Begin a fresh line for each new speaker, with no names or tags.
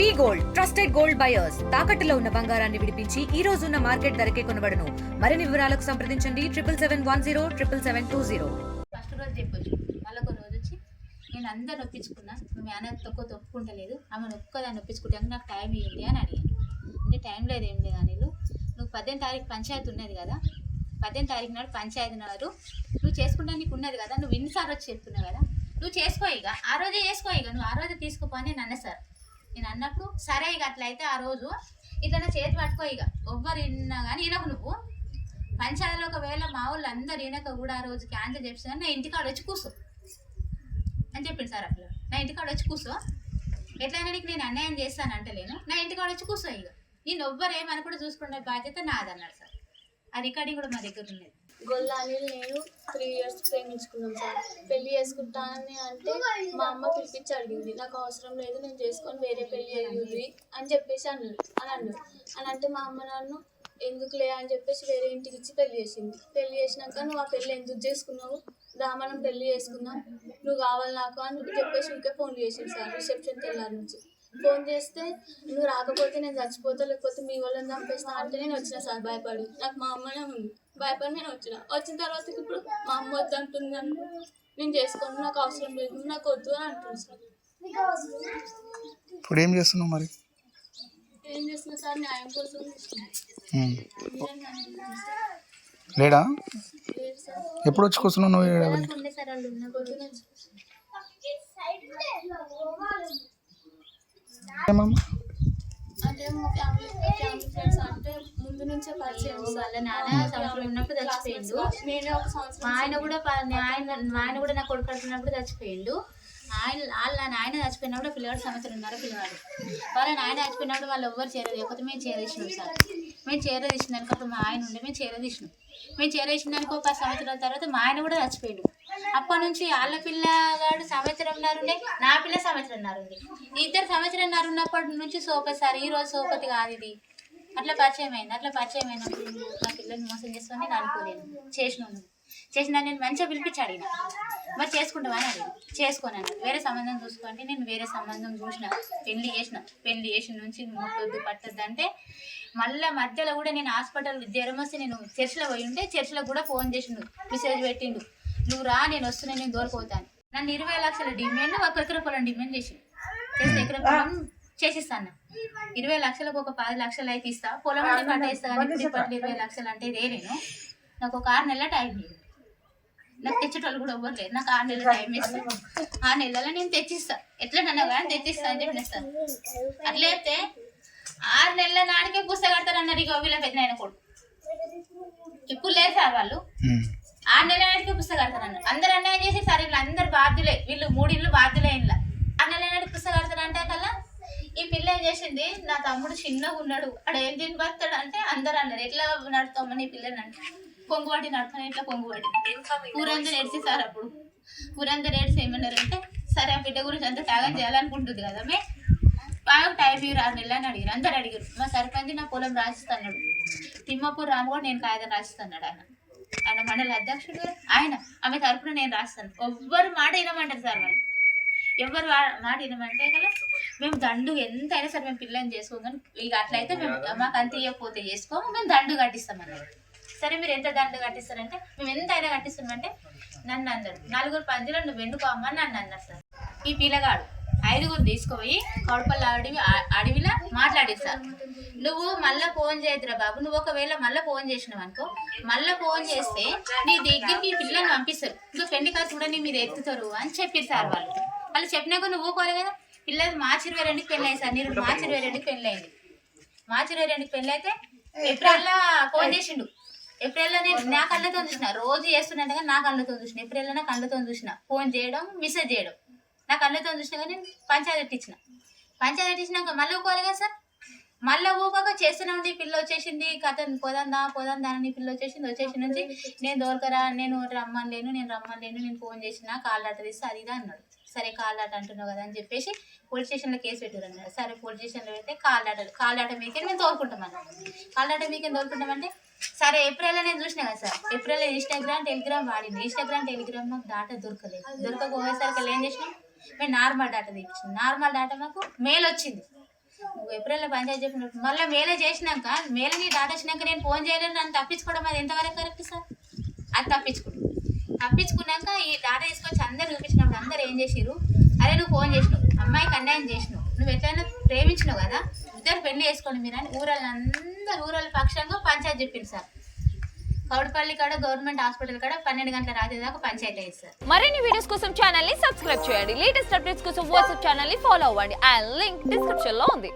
We gold trusted gold buyers. తాకట్టులో ఉన్న బంగారాన్ని విడిపించి ఈ రోజు ఉన్న మార్కెట్ ధరకే కొనబడను. మరిన్ని వివరాలకు సంప్రదించండి. Triple seven one zero triple seven two zero.
First రోజు చెప్పొచ్చు. మళ్ళీ ఒక రోజు వచ్చి నేను అందరు నొప్పించుకున్నా మీ అన్న తక్కువ తొప్పుకుంటలేదు. ఆమె ఒక్కదాన్ని నొప్పించుకుంటాను నాకు టైం ఇవ్వండి అని అడిగాను అంటే టైం లేదు ఏం లేదు అని నువ్వు పద్దెనిమిది తారీఖు పంచాయతీ ఉన్నది కదా. పద్దెనిమిది తారీఖు నాడు పంచాయతీ నాడు నువ్వు చేసుకుంటా నీకు ఉన్నది కదా. నువ్వు ఇన్నిసార్లు వచ్చి చెప్తున్నావు కదా. నువ్వు చేసుకో ఇక. ఆ రోజే చేసుకో ఇక. నువ్వు ఆ రోజే తీసుకోపో అని నేను సార్. నేను అన్నప్పుడు సరే ఇక అట్లయితే ఆ రోజు ఇట్లా చేతి పట్టుకో ఇక. ఎవ్వరు విన్నా కానీ వినకు నువ్వు. పంచాయతీలో ఒకవేళ మా వాళ్ళు అందరు వినక కూడా ఆ రోజు క్యాన్సిల్ చేపిస్తాను నా ఇంటికాడ వచ్చి కూర్చో. అని చెప్పింది సార్ అట్లా నా ఇంటికాడ వచ్చి కూర్చో. ఎట్లయినా నీకు నేను అన్యాయం చేస్తాను అంటలేను. నా ఇంటికాడ వచ్చి కూర్చో ఇక. నేను ఎవ్వరు ఏమని కూడా చూసుకునే బాధ్యత నాదన్నాడు సార్. ఆ రికార్డింగ్ కూడా మా దగ్గర ఉన్నది.
గొల్లాని నేను త్రీ ఇయర్స్ ప్రేమించుకున్నాం సార్. పెళ్ళి చేసుకుంటానని అంటే మా అమ్మ పిలిపించి అడిగింది. నాకు అవసరం లేదు నేను చేసుకొని వేరే పెళ్ళి అయ్యింది అని చెప్పేసి అన్నాడు అని అన్నాడు అని అంటే మా అమ్మ నన్ను ఎందుకులే అని చెప్పేసి వేరే ఇంటికి ఇచ్చి పెళ్ళి చేసింది. పెళ్ళి చేసినాక నువ్వు ఆ పెళ్ళి ఎందుకు చేసుకున్నావు? దామనం పెళ్ళి చేసుకుందాం. నువ్వు కావాలి నాకు అని చెప్పేసి ఇంకే ఫోన్ చేసింది సార్ రిసెప్షన్ తెల్లారి నుంచి. ఫోన్ చేస్తే నువ్వు రాకపోతే నేను చచ్చిపోతా లేకపోతే మీ వాళ్ళని చంపేస్తా అంటే నేను వచ్చిన సార్ భయపడి. నాకు మా అమ్మనే ఉంది. భయపడి నేను వచ్చిన. వచ్చిన తర్వాత ఇప్పుడు మా అమ్మ వద్దు అంటుంది నేను చేసుకోను నాకు అవసరం లేదు నాకు వద్దు అని అంటుంది సార్
ఇప్పుడు ఏం చేస్తున్నావు మరి?
ఏం చేస్తున్నా సార్ న్యాయం కోసం.
లేడా? ఎప్పుడు వచ్చి కూర్చున్నావు నువ్వు ఏమమ్మా
అంటే మా ఫ్యామిలీ ఫ్యామిలీ ఫ్రెండ్స్ అంటే ముందు నుంచే పరిచయం
వాళ్ళ నాన్న సంవత్సరం ఉన్నప్పుడు చచ్చిపోయిండు.
నేనే ఒక సంవత్సరం
మా ఆయన కూడా ఆయన ఆయన కూడా నా కొడుకు కడుపున్నప్పుడు చచ్చిపోయిండు. ఆయన వాళ్ళ నా నాయన చచ్చిపోయినప్పుడు పిల్లవాడు సంవత్సరం ఉన్నారు పిల్లవాడు. వాళ్ళ నాయన చచ్చిపోయినప్పుడు వాళ్ళు ఎవ్వరు చేరలేకపోతే మేము చేరేసినాం సార్. మేము చేరదీసినాక అప్పుడు మా ఆయన ఉండే మేము చేరదీసినాం మేము చేరేసినాక ఒక సంవత్సరాల తర్వాత మా ఆయన కూడా చచ్చిపోయిండు. అప్పటి నుంచి వాళ్ళ పిల్లగాడు సంవత్సరంన్నర ఉండే నా పిల్ల సంవత్సరంన్నర ఉంది ఇద్దరు సంవత్సరంన్నర ఉన్నప్పటి నుంచి సోపతి సార్ ఈ రోజు సోపతి కాదు ఇది. అట్లా పరిచయం అయింది అట్లా పరిచయం అయినప్పుడు నా పిల్లల్ని మోసం చేసుకొని నేను అనుకోలేను చేసినాను. చేసిన నేను మంచిగా పిలిపించి అడిగిన. మరి చేసుకుంటామని అని అడిగి చేసుకోను వేరే సంబంధం చూసుకోండి నేను వేరే సంబంధం చూసిన. పెళ్ళి చేసిన. పెళ్ళి చేసిన నుంచి ముట్టొద్దు పట్టద్దు అంటే మళ్ళీ మధ్యలో కూడా నేను హాస్పిటల్ జ్వరం వస్తే నేను చర్చిలో పోయి ఉంటే చర్చిలో కూడా ఫోన్ చేసిండు. మెసేజ్ పెట్టిండు. నువ్వు రా నేను వస్తున్నా నేను దూరిపోతాను. నన్ను ఇరవై లక్షల డిమాండ్ ఒక ఎకర పొలం డిమాండ్ చేసి చేస్తే ఎకర పొలం చేసిస్తాను. ఇరవై లక్షలకు ఒక పది లక్షలు అయితే ఇస్తా. పొలం అంటే పంట ఇస్తా కానీ ఇప్పట్లో ఇరవై లక్షలు అంటే ఇదే నేను. నాకు ఒక ఆరు నెలల టైం ఇవ్వు. నాకు తెచ్చేటోళ్ళు కూడా ఎవ్వరు లేదు నాకు ఆరు నెలల టైం ఇస్తా ఆ నెలలో నేను తెచ్చిస్తా. ఎట్లా నన్ను కానీ తెచ్చిస్తా అని చెప్పి ఇస్తా అట్లా అయితే ఆరు నెలల నాడికే పుస్తకం కడతారన్నారు ఇక వీళ్ళ పెద్ద ఆయన కొడుకు. ఇప్పుడు లేదు సార్ వాళ్ళు. ఆరు నెలల నాటికి పుస్తకం కడతారన్నారు అందరు అన్యాయం చేసి సార్ వీళ్ళు అందరు బాధ్యులే. వీళ్ళు మూడిళ్ళు బాధ్యులే ఇంట్లో ఆరు నెలల నాటికి పుస్తకం కడతారంటే కల్లా ఈ పిల్ల ఏం చేసింది? నా తమ్ముడు చిన్నగా ఉన్నాడు. అక్కడ ఏం తిని బతాడు అంటే అందరు అన్నారు ఎట్లా నడుతామని ఈ పిల్లని అంటే. కొంగువాటి నడుతాను ఎట్లా కొంగువాటి ఊరందరూ ఏడ్చి సార్ అప్పుడు. ఊరందరూ ఏడ్చి ఏమన్నారంటే సరే ఆ బిడ్డ గురించి అంతా త్యాగం చేయాలనుకుంటుంది కదా మే. బాగా టైం ఇవ్వరు ఆరు నెలలు అని అడిగారు. అందరు అడిగారు మా సర్పంచ్ నా పొలం రాసిస్తున్నాడు. తిమ్మపూర్ రాము కూడా నేను కాగితం రాసిస్తున్నాడు ఆయన. ఆయన మండలి అధ్యక్షుడు ఆయన ఆమె తరపున నేను రాస్తాను. ఎవ్వరు మాట వినమంటారు సార్ వాళ్ళు. ఎవ్వరు మాట వినమంటే కదా మేము దండు ఎంత అయినా సరే మేము పిల్లని చేసుకోం కానీ ఇక అట్లయితే మేము మాకు అంత ఇవ్వకపోతే చేసుకోము మేము దండు కట్టిస్తామన్నారు సరే మీరు ఎంత దండు కట్టిస్తారంటే మేము ఎంత అయినా కట్టిస్తామంటే నన్ను అన్నారు. నలుగురు పంచులో నువ్వు ఎందుకు అమ్మ నన్ను అన్నారు సార్. ఈ పిల్లగాడు ఐదుగురు తీసుకుపోయి కౌడపల్లి అడవి అడవిలో మాట్లాడిస్తారు నువ్వు మళ్ళా ఫోన్ చేయద్దురా బాబు నువ్వు ఒకవేళ మళ్ళీ ఫోన్ చేసినావు అనుకో మళ్ళీ ఫోన్ చేస్తే నీ దగ్గరికి ఈ పిల్లని పంపిస్తారు. నువ్వు పెళ్ళి ఖర్చు కూడా నీ మీద ఎత్తుతారు అని చెప్పారు సార్ వాళ్ళు. వాళ్ళు చెప్పినాక నువ్వు ఊకోవాలి కదా. పిల్లలు మార్చి ఇరవై రెండుకి పెళ్ళి సార్. నేను మార్చి ఇరవై రెండుకి పెళ్ళి అయింది మార్చి ఇరవై రెండుకి పెళ్ళి అయితే ఏప్రిల్లో ఫోన్ చేసిండు. ఏప్రిల్లో నేను నా కళ్ళతో చూసిన. రోజు చేస్తున్నట్టుగా నా కళ్ళతో చూసిన. ఏప్రిల్లో నా కళ్ళతో చూసిన. ఫోన్ చేయడం మెసేజ్ చేయడం. నా కళ్ళతో చూసిన కానీ పంచాయతీ ఇచ్చిన పంచాయతీ ఇచ్చినాక మళ్ళీ ఊకోవాలి కదా సార్ మళ్ళీ ఊకోక చేస్తూనే ఉంది. పిల్ల వచ్చేసింది. కథ పోదందా? పోదందా అని పిల్ల వచ్చేసింది. వచ్చేసి నుంచి నేను దొరకరా నేను రమ్మని లేను నేను రమ్మని లేను నేను ఫోన్ చేసిన కాల్ ఆట తీస్తే అది ఇది అన్నాడు. సరే కాల్ ఆట అంటున్నావు కదా అని చెప్పేసి పోలీస్ స్టేషన్లో కేసు పెట్టారు అన్నారు సరే పోలీస్ స్టేషన్లో పెడితే కాల్ ఆట కాల్ ఆట మీకే మేము తోలుకుంటామన్నా కాల్ ఆట మీకే తోలుకుంటామంటే సరే ఏప్రిల్లో నేను చూసిన కదా సార్. ఏప్రిల్లో ఇన్స్టాగ్రామ్ టెలిగ్రామ్ వాడింది. ఇన్స్టాగ్రామ్ టెలిగ్రామ్ మాకు డాటా దొరకలేదు. దొరకకపోయేసరికి ఏం చేసినాం? మేము నార్మల్ డాటా తెచ్చింది నార్మల్ డాటా మాకు మెయిల్ వచ్చింది. ఏప్రిల్లో పంచాయతీ చెప్పినప్పుడు మళ్ళీ మేలే చేసినాక మేలే నీ డాటా వచ్చినాక నేను ఫోన్ చేయలేను నన్ను తప్పించుకోవడం అది ఎంతవరకు కరెక్ట్ సార్? అది తప్పించుకుంటు. తప్పించుకున్నాక ఈ డాటా తీసుకొచ్చి అందరు చూపించినప్పుడు అందరు ఏం చేసిరు అరే నువ్వు ఫోన్ చేసినావు. అమ్మాయికి అన్యాయం చేసినావు. నువ్వు ఎట్లయినా ప్రేమించినావు కదా ఇద్దరు పెళ్ళి చేసుకోండి మీరు అని ఊరల్ అందరు ఊరల పక్షంగా పంచాయతీ చెప్పింది సార్. కౌడపల్లి కాడ గవర్నమెంట్ హాస్పిటల్ కాడ పన్నెండు గంటల రాత్రి దాకా పంచాయతీ అయ్యింది సార్.
మరిన్ని వీడియోస్ కోసం ఛానల్ని సబ్స్క్రైబ్ చేయండి. లేటెస్ట్ అప్డేట్స్ కోసం వాట్సాప్ ఛానల్ని ఫాలో అవ్వండి. అండ్ లింక్ డిస్క్రిప్షన్లో ఉంది.